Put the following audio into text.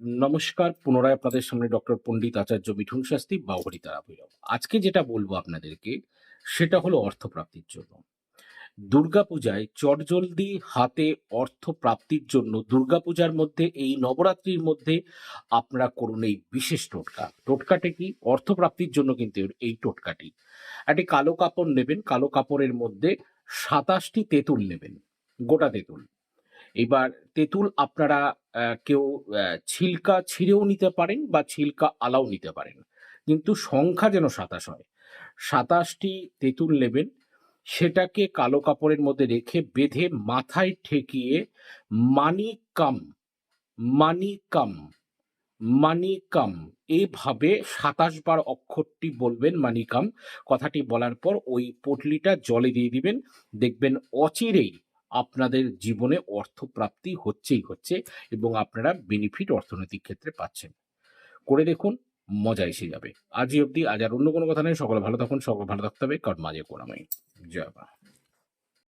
নমস্কার, পুনরায় আপনাদের সামনে ডক্টর পণ্ডিত আচার্য মিঠুন শাস্তি বাউহরি তারা ভৈরব আজকে যেটা বলব আপনাদেরকে, সেটা হলো অর্থপ্রাপ্তির জন্য। দুর্গাপূজায় চটজলদি হাতে অর্থ প্রাপ্তির জন্য দুর্গাপূজার মধ্যে, এই নবরাত্রির মধ্যে আপনারা করুন এই বিশেষ টোটকা। টোটকাটি কি? অর্থপ্রাপ্তির জন্য কিন্তু এই টোটকাটি। একটি কালো কাপড় নেবেন, কালো কাপড়ের মধ্যে সাতাশটি তেঁতুল নেবেন, গোটা তেঁতুল। এবার তেঁতুল আপনারা কেউ ছিলকা ছিঁড়েও নিতে পারেন বা ছিলকা আলাও নিতে পারেন। কিন্তু সংখ্যা যেন সাতাশ হয়। সাতাশটি তেঁতুল নেবেন, সেটাকে কালো কাপড়ের মধ্যে রেখে বেঁধে মাথায় ঠেকিয়ে মানি কাম মানি কাম মানি কাম এইভাবে সাতাশ বার অক্ষরটি বলবেন মানিকাম। কথাটি বলার পর ওই পটলিটা জলে দিয়ে দিবেন। দেখবেন অচিরেই আপনাদের জীবনে অর্থপ্রাপ্তি হচ্ছেই হচ্ছে এবং আপনারা বেনিফিট অর্থনৈতিক ক্ষেত্রে পাচ্ছেন। করে দেখুন, মজা এসে যাবে। আজই অবধি আজ আর অন্য কোনো কথা নেই। সকলে ভালো থাকুন, সকলে ভালো থাকতে হবে। কারণ মাঝে কোনামাই জয় মা